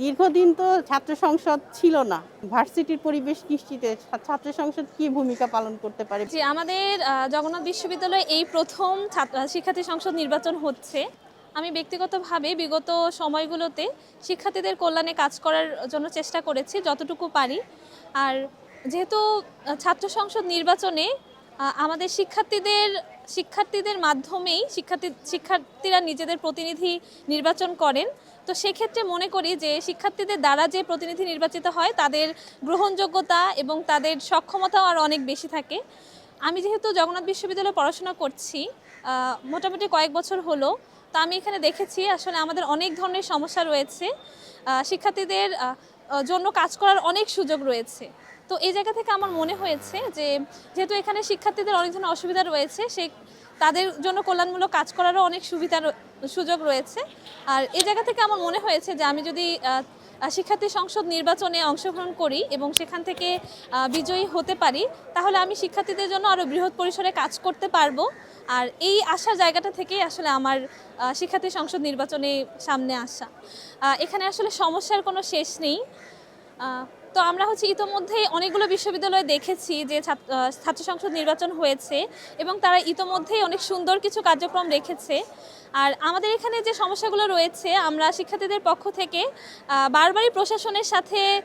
দীর্ঘদিন তো ছাত্র সংসদ ছিল না। ভার্সিটির পরিবেশ নিশ্চিতে ছাত্র সংসদ কি ভূমিকা পালন করতে পারে? যে আমাদের জগন্নাথ বিশ্ববিদ্যালয়ে এই প্রথম শিক্ষার্থী সংসদ নির্বাচন হচ্ছে। আমি ব্যক্তিগতভাবে বিগত সময়গুলোতে শিক্ষার্থীদের কল্যাণে কাজ করার জন্য চেষ্টা করেছি, যতটুকু পারি। আর যেহেতু ছাত্র সংসদ নির্বাচনে আমাদের শিক্ষার্থীদের শিক্ষার্থীদের মাধ্যমেই শিক্ষার্থী, শিক্ষার্থীরা নিজেদের প্রতিনিধি নির্বাচন করেন। তো সেক্ষেত্রে মনে করি যে শিক্ষার্থীদের দ্বারা যে প্রতিনিধি নির্বাচিত হয়, তাদের গ্রহণযোগ্যতা এবং তাদের সক্ষমতাও আর অনেক বেশি থাকে। আমি যেহেতু জগন্নাথ বিশ্ববিদ্যালয়ে পড়াশোনা করছি মোটামুটি কয়েক বছর হলো, তো আমি এখানে দেখেছি আসলে আমাদের অনেক ধরনের সমস্যা রয়েছে। শিক্ষার্থীদের জন্য কাজ করার অনেক সুযোগ রয়েছে। তো এই জায়গা থেকে আমার মনে হয়েছে যে যেহেতু এখানে শিক্ষার্থীদের অনেক ধরনের অসুবিধা রয়েছে, সে তাদের জন্য কল্যাণমূলক কাজ করারও অনেক সুবিধা সুযোগ রয়েছে। আর এই জায়গা থেকে আমার মনে হয়েছে যে আমি যদি শিক্ষার্থী সংসদ নির্বাচনে অংশগ্রহণ করি এবং সেখান থেকে বিজয়ী হতে পারি, তাহলে আমি শিক্ষার্থীদের জন্য আরও বৃহৎ পরিসরে কাজ করতে পারব। আর এই আসার জায়গাটা থেকেই আসলে আমার শিক্ষার্থী সংসদ নির্বাচনে সামনে আসা। এখানে আসলে সমস্যার কোনো শেষ নেই। তো আমরা হচ্ছে ইতোমধ্যেই অনেকগুলো বিশ্ববিদ্যালয়ে দেখেছি যে ছাত্র সংসদ নির্বাচন হয়েছে এবং তারা ইতোমধ্যেই অনেক সুন্দর কিছু কার্যক্রম রেখেছে। আর আমাদের এখানে যে সমস্যাগুলো রয়েছে, আমরা শিক্ষার্থীদের পক্ষ থেকে বারবারই প্রশাসনের সাথে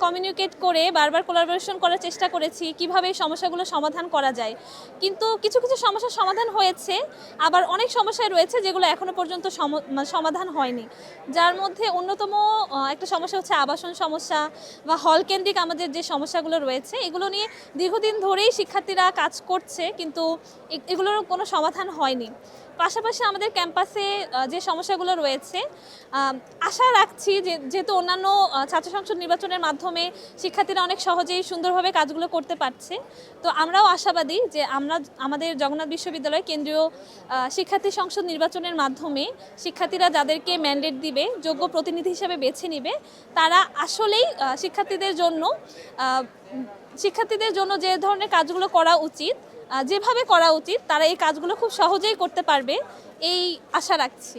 কমিউনিকেট করে বারবার কোলাবোরেশন করার চেষ্টা করেছি, কীভাবে এই সমস্যাগুলো সমাধান করা যায়। কিন্তু কিছু কিছু সমস্যার সমাধান হয়েছে, আবার অনেক সমস্যা রয়েছে যেগুলো এখনও পর্যন্ত সম- সমাধান হয়নি। যার মধ্যে অন্যতম একটা সমস্যা হচ্ছে আবাসন সমস্যা বা হল কেন্দ্রিক আমাদের যে সমস্যাগুলো রয়েছে, এগুলো নিয়ে দীর্ঘদিন ধরেই শিক্ষার্থীরা কাজ করছে, কিন্তু এগুলোর কোনো সমাধান হয়নি। পাশাপাশি আমাদের ক্যাম্পাসে যে সমস্যাগুলো রয়েছে আশা রাখছি যে, যেহেতু অন্যান্য ছাত্র সংসদ নির্বাচনের মাধ্যমে শিক্ষার্থীরা অনেক সহজেই সুন্দরভাবে কাজগুলো করতে পারছে, তো আমরাও আশাবাদী যে আমরা, আমাদের জগন্নাথ বিশ্ববিদ্যালয় কেন্দ্রীয় শিক্ষার্থী সংসদ নির্বাচনের মাধ্যমে শিক্ষার্থীরা যাদেরকে ম্যান্ডেট দিবে, যোগ্য প্রতিনিধি হিসেবে বেছে নিবে, তারা আসলেই শিক্ষার্থীদের জন্য শিক্ষার্থীদের জন্য যে ধরনের কাজগুলো করা উচিত যেভাবে করা উচিত তারা এই কাজগুলো খুব সহজেই করতে পারবে এই আশা রাখছি।